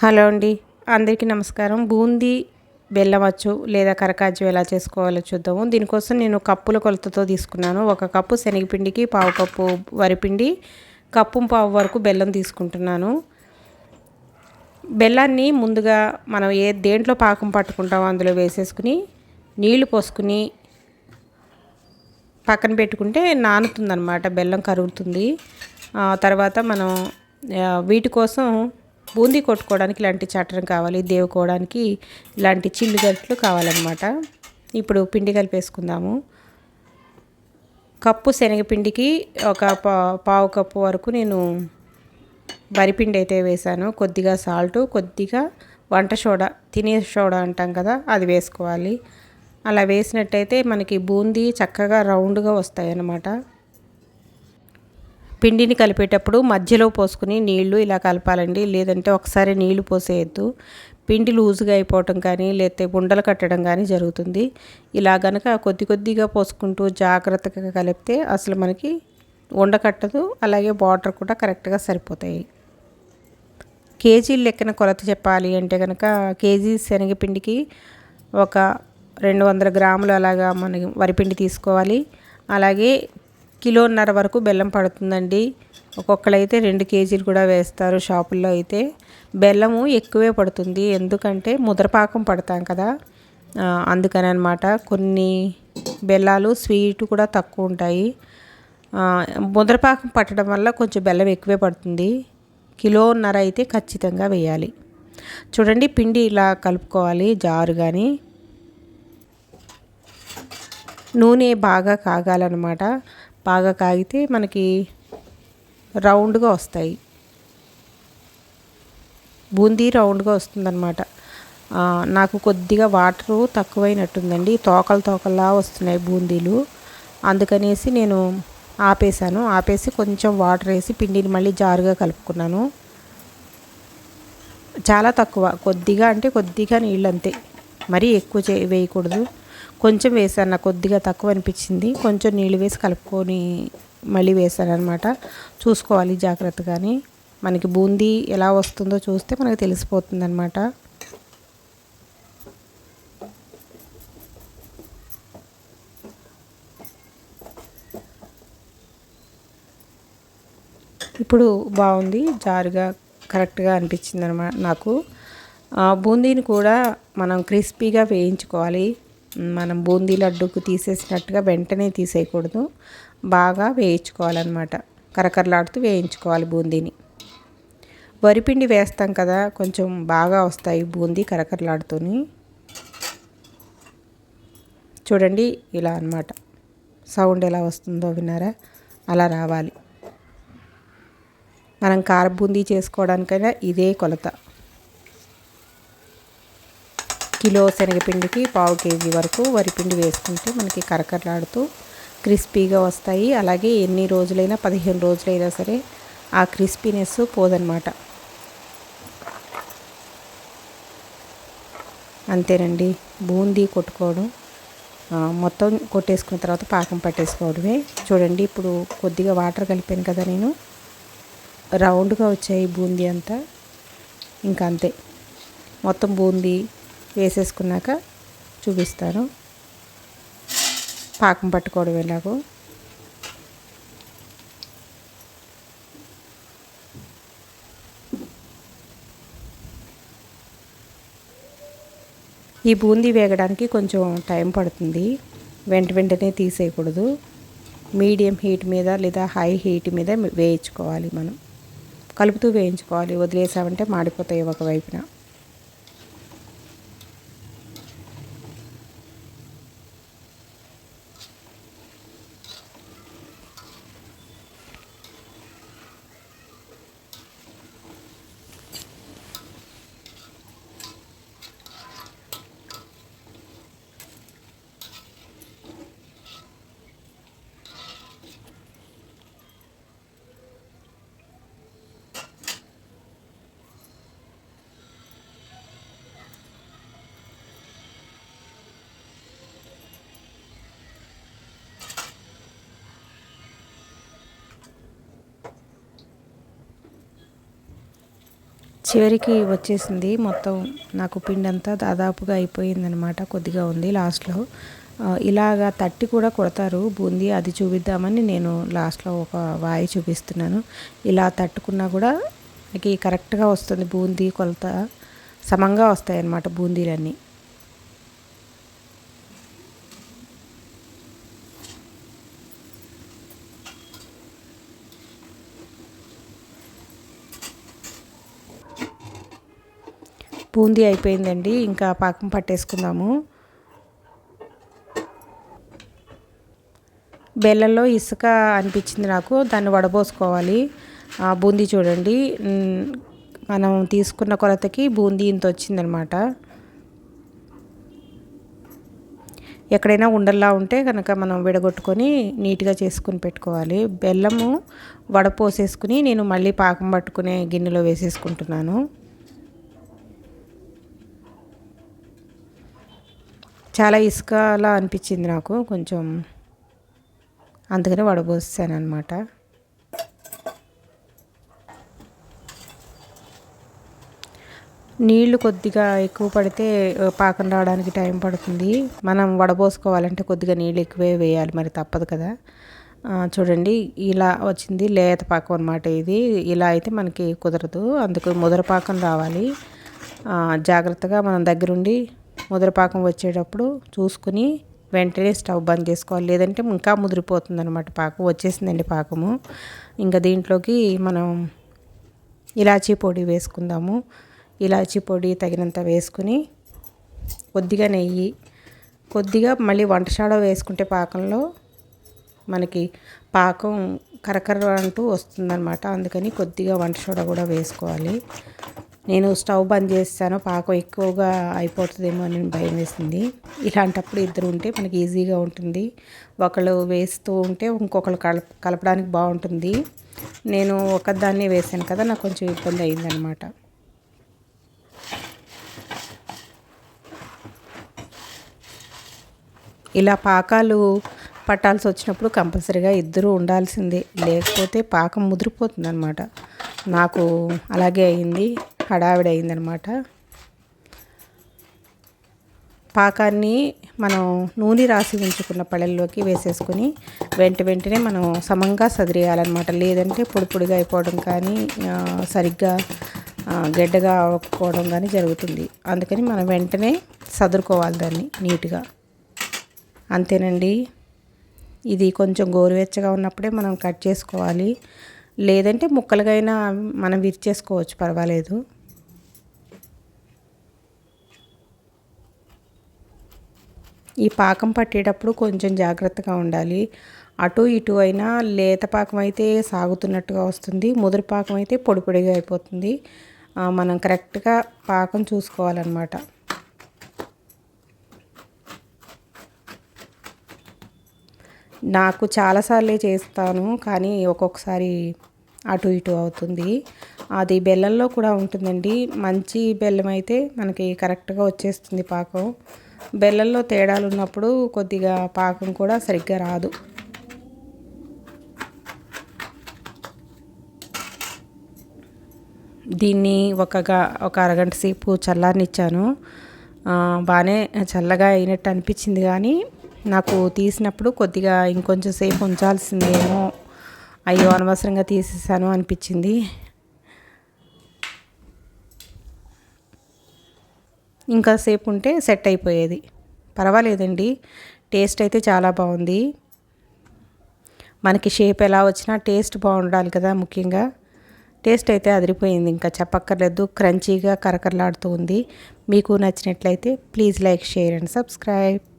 Hello అండి. అందరికీ నమస్కారం. బూందీ బెల్లవచ్చు లేదా కరకాజ్యం ఎలా చేసుకోవాలో చూద్దాము. దీనికోసం నేను కప్పుల కొలతతో తీసుకున్నాను. ఒక కప్పు శనగపిండికి పావు కప్పు వరిపిండి కప్పు పావు వరకు బెల్లం తీసుకుంటున్నాను. బెల్లాన్ని ముందుగా మనం ఏ దేంట్లో పాకం పట్టుకుంటామో అందులో వేసేసుకుని నీళ్ళు పోసుకుని పక్కన పెట్టుకుంటే నానుతుందనమాట బెల్లం కరుగుతుంది. తర్వాత మనం వీటి కోసం బూందీ కొట్టుకోవడానికి ఇలాంటి చట్టం కావాలి దేవుకోవడానికి ఇలాంటి చిల్లు గట్లు కావాలన్నమాట. ఇప్పుడు పిండి కలిపేసుకుందాము. కప్పు శనగపిండికి ఒక పావు కప్పు వరకు నేను వరిపిండి అయితే వేసాను. కొద్దిగా సాల్ట్ కొద్దిగా వంట సోడా తినే సోడా అంటాం కదా అది వేసుకోవాలి. అలా వేసినట్టయితే మనకి బూందీ చక్కగా రౌండ్గా వస్తాయి అన్నమాట పిండిని కలిపేటప్పుడు మధ్యలో పోసుకుని నీళ్ళు ఇలా కలపాలండి. లేదంటే ఒకసారి నీళ్ళు పోసేయద్దు. పిండి లూజుగా అయిపోవటం కానీ లేకపోతే ఉండలు కట్టడం కానీ జరుగుతుంది. ఇలా గనక కొద్ది కొద్దిగా పోసుకుంటూ జాగ్రత్తగా కలిపితే అసలు మనకి ఉండకట్టదు అలాగే బార్డర్ కూడా కరెక్ట్గా సరిపోతాయి. కేజీ లెక్కన కొలత చెప్పాలి అంటే కనుక కేజీ శనగపిండికి ఒక రెండు వందల గ్రాములు అలాగా మనకి వరిపిండి తీసుకోవాలి. అలాగే కిలోన్నర వరకు బెల్లం పడుతుందండి. ఒక్కొక్కరైతే రెండు కేజీలు కూడా వేస్తారు షాపుల్లో అయితే. బెల్లము ఎక్కువే పడుతుంది. ఎందుకంటే ముద్రపాకం పడతాం కదా. అందుకని అనమాట కొన్ని బెల్లాలు స్వీట్ కూడా తక్కువ ఉంటాయి. ముద్రపాకం పట్టడం వల్ల కొంచెం బెల్లం ఎక్కువే పడుతుంది. కిలోన్నర అయితే ఖచ్చితంగా వేయాలి. చూడండి పిండి ఇలా కలుపుకోవాలి జారు కానీ నూనె బాగా కాగాలన్నమాట బాగా కాగితే మనకి రౌండ్గా వస్తాయి. బూందీ రౌండ్గా వస్తుందన్నమాట. నాకు కొద్దిగా వాటరు తక్కువైనట్టుందండి. తోకలు తోకల్లా వస్తున్నాయి బూందీలు. అందుకనేసి నేను ఆపేసాను ఆపేసి కొంచెం వాటర్ వేసి పిండిని మళ్ళీ జారుగా కలుపుకున్నాను. చాలా తక్కువ. కొద్దిగా అంటే కొద్దిగా నీళ్ళు అంతే మరీ ఎక్కువ చే వేయకూడదు. కొంచెం వేసాను. నాకు కొద్దిగా తక్కువ అనిపించింది. కొంచెం నీళ్ళు వేసి కలుపుకొని మళ్ళీ వేసాను అనమాట చూసుకోవాలి జాగ్రత్తగాని. మనకి బూందీ ఎలా వస్తుందో చూస్తే మనకు తెలిసిపోతుంది అనమాట ఇప్పుడు బాగుంది. జారుగా కరెక్ట్గా అనిపించింది అనమాట నాకు. బూందీని కూడా మనం క్రిస్పీగా వేయించుకోవాలి. మనం బూందీ లడ్డుకు తీసేసినట్టుగా వెంటనే తీసేయకూడదు. బాగా వేయించుకోవాలన్నమాట. కరకరలాడుతూ వేయించుకోవాలి బూందీని. వరిపిండి వేస్తాం కదా కొంచెం బాగా వస్తాయి బూందీ కరకరలాడుతూని. చూడండి ఇలా అనమాట సౌండ్ ఎలా వస్తుందో విన్నారా? అలా రావాలి. మనం కార బూందీ చేసుకోవడానికైనా ఇదే కొలత. కిలో శనగపిండికి పావు కేజీ వరకు వరిపిండి వేసుకుంటే మనకి కరకరలాడుతూ క్రిస్పీగా వస్తాయి. అలాగే ఎన్ని రోజులైనా పదిహేను రోజులైనా సరే ఆ క్రిస్పీనెస్ పోదనమాట అంతేనండి. బూందీ కొట్టుకోవడం మొత్తం కొట్టేసుకున్న తర్వాత పాకం పట్టేసుకోవడమే. చూడండి ఇప్పుడు కొద్దిగా వాటర్ కలిపాను కదా నేను. రౌండ్గా వచ్చాయి బూందీ అంతా. ఇంకా అంతే. మొత్తం బూందీ వేసేసుకున్నాక చూపిస్తాను. పాకం పట్టుకోవడం ఎలాగో. ఈ బూందీ వేగడానికి కొంచెం టైం పడుతుంది. వెంట వెంటనే తీసేయకూడదు. మీడియం హీట్ మీద లేదా హై హీట్ మీద వేయించుకోవాలి మనం. కలుపుతూ వేయించుకోవాలి. వదిలేసామంటే మాడిపోతాయి ఒకవైపున. చివరికి వచ్చేసింది మొత్తం నాకు పిండి అంతా దాదాపుగా అయిపోయిందనమాట కొద్దిగా ఉంది లాస్ట్లో. ఇలాగా తట్టి కూడా కొడతారు బూందీ అది చూపిద్దామని నేను లాస్ట్లో ఒక వాయి చూపిస్తున్నాను. ఇలా తట్టుకున్నా కూడా మనకి కరెక్ట్గా వస్తుంది బూందీ కొలత సమంగా వస్తాయి అన్నమాట బూందీలన్నీ. బూందీ అయిపోయిందండి. ఇంకా పాకం పట్టేసుకుందాము. బెల్లంలో ఇసుక అనిపించింది నాకు. దాన్ని వడబోసుకోవాలి. బూందీ చూడండి. మనం తీసుకున్న కొలతకి బూందీ ఇంత వచ్చిందనమాట. ఎక్కడైనా ఉండల్లా ఉంటే కనుక మనం విడగొట్టుకొని నీట్గా చేసుకుని పెట్టుకోవాలి. బెల్లము వడపోసేసుకుని నేను మళ్ళీ పాకం పట్టుకునే గిన్నెలో వేసేసుకుంటున్నాను. చాలా ఇసుకలా అనిపించింది నాకు. కొంచెం అందుకని వడబోసాను అనమాట నీళ్ళు కొద్దిగా ఎక్కువ పడితే పాకం రావడానికి టైం పడుతుంది. మనం వడబోసుకోవాలంటే కొద్దిగా నీళ్ళు ఎక్కువే వేయాలి మరి తప్పదు కదా. చూడండి ఇలా వచ్చింది లేత పాకం అనమాట ఇది. ఇలా అయితే మనకి కుదరదు అందుకు ముదర పాకం రావాలి. జాగ్రత్తగా మనం దగ్గరుండి ముద్రపాకం వచ్చేటప్పుడు చూసుకుని వెంటనే స్టవ్ బంద్ చేసుకోవాలి. లేదంటే ఇంకా ముదిరిపోతుంది అనమాట పాకం. వచ్చేసిందండి పాకము. ఇంకా దీంట్లోకి మనం ఇలాచీ పొడి వేసుకుందాము. ఇలాచీ పొడి తగినంత వేసుకుని కొద్దిగా నెయ్యి కొద్దిగా మళ్ళీ వంటశాడ వేసుకుంటే పాకంలో మనకి పాకం కరకర అంటూ వస్తుందన్నమాట. అందుకని కొద్దిగా వంట కూడా వేసుకోవాలి. నేను స్టవ్ బంద్ చేస్తాను పాకం ఎక్కువగా అయిపోతుందేమో అని భయం వేసింది. ఇలాంటప్పుడు ఇద్దరు ఉంటే మనకి ఈజీగా ఉంటుంది. ఒకళ్ళు వేస్తూ ఉంటే ఇంకొకళ్ళు కలప కలపడానికి బాగుంటుంది. నేను ఒకదాన్ని వేసాను కదా నాకు కొంచెం ఇబ్బంది అయిందనమాట ఇలా పాకాలు పట్టాల్సి వచ్చినప్పుడు కంపల్సరీగా ఇద్దరు ఉండాల్సిందే. లేకపోతే పాకం ముదిరిపోతుంది అనమాట నాకు అలాగే అయింది. హడావిడి అయిందనమాట పాకాన్ని మనం నూనె రాసి ఉంచుకున్న పళ్ళల్లోకి వేసేసుకొని వెంట వెంటనే మనం సమంగా సదిరేయాలన్నమాట లేదంటే పొడి పొడిగా అయిపోవడం కానీ సరిగ్గా గడ్డగా అవ్వకపోవడం కానీ జరుగుతుంది. అందుకని మనం వెంటనే సదురుకోవాలి దాన్ని నీట్గా. అంతేనండి. ఇది కొంచెం గోరువెచ్చగా ఉన్నప్పుడే మనం కట్ చేసుకోవాలి. లేదంటే ముక్కలుగైనా మనం విరిచేసుకోవచ్చు పర్వాలేదు. ఈ పాకం పట్టేటప్పుడు కొంచెం జాగ్రత్తగా ఉండాలి. అటు ఇటు అయినా లేత పాకం అయితే సాగుతున్నట్టుగా వస్తుంది. ముదురు పాకం అయితే పొడి పొడిగా అయిపోతుంది. మనం కరెక్ట్గా పాకం చూసుకోవాలన్నమాట. నాకు చాలాసార్లే చేస్తాను కానీ ఒక్కొక్కసారి అటు ఇటు అవుతుంది. అది బెల్లంలో కూడా ఉంటుందండి. మంచి బెల్లం అయితే మనకి కరెక్ట్గా వచ్చేస్తుంది పాకం. బెల్లంలో తేడాలు ఉన్నప్పుడు కొద్దిగా పాకం కూడా సరిగ్గా రాదు. దీన్ని ఒక ఒక అరగంట సేపు చల్లారనిచ్చాను. బాగానే చల్లగా అయినట్టు అనిపించింది కానీ నాకు తీసినప్పుడు కొద్దిగా ఇంకొంచెం సేపు ఉంచాల్సిందేమో అయ్యో అనవసరంగా తీసేసాను అనిపించింది. ఇంకా సేపు ఉంటే సెట్ అయిపోయేది. పర్వాలేదండి. టేస్ట్ అయితే చాలా బాగుంది. మనకి షేప్ ఎలా వచ్చినా టేస్ట్ బాగుండాలి కదా ముఖ్యంగా. టేస్ట్ అయితే అదిరిపోయింది. ఇంకా చెప్పక్కర్లేదు. క్రంచీగా కరకరలాడుతూ ఉంది. మీకు నచ్చినట్లయితే please like share and subscribe.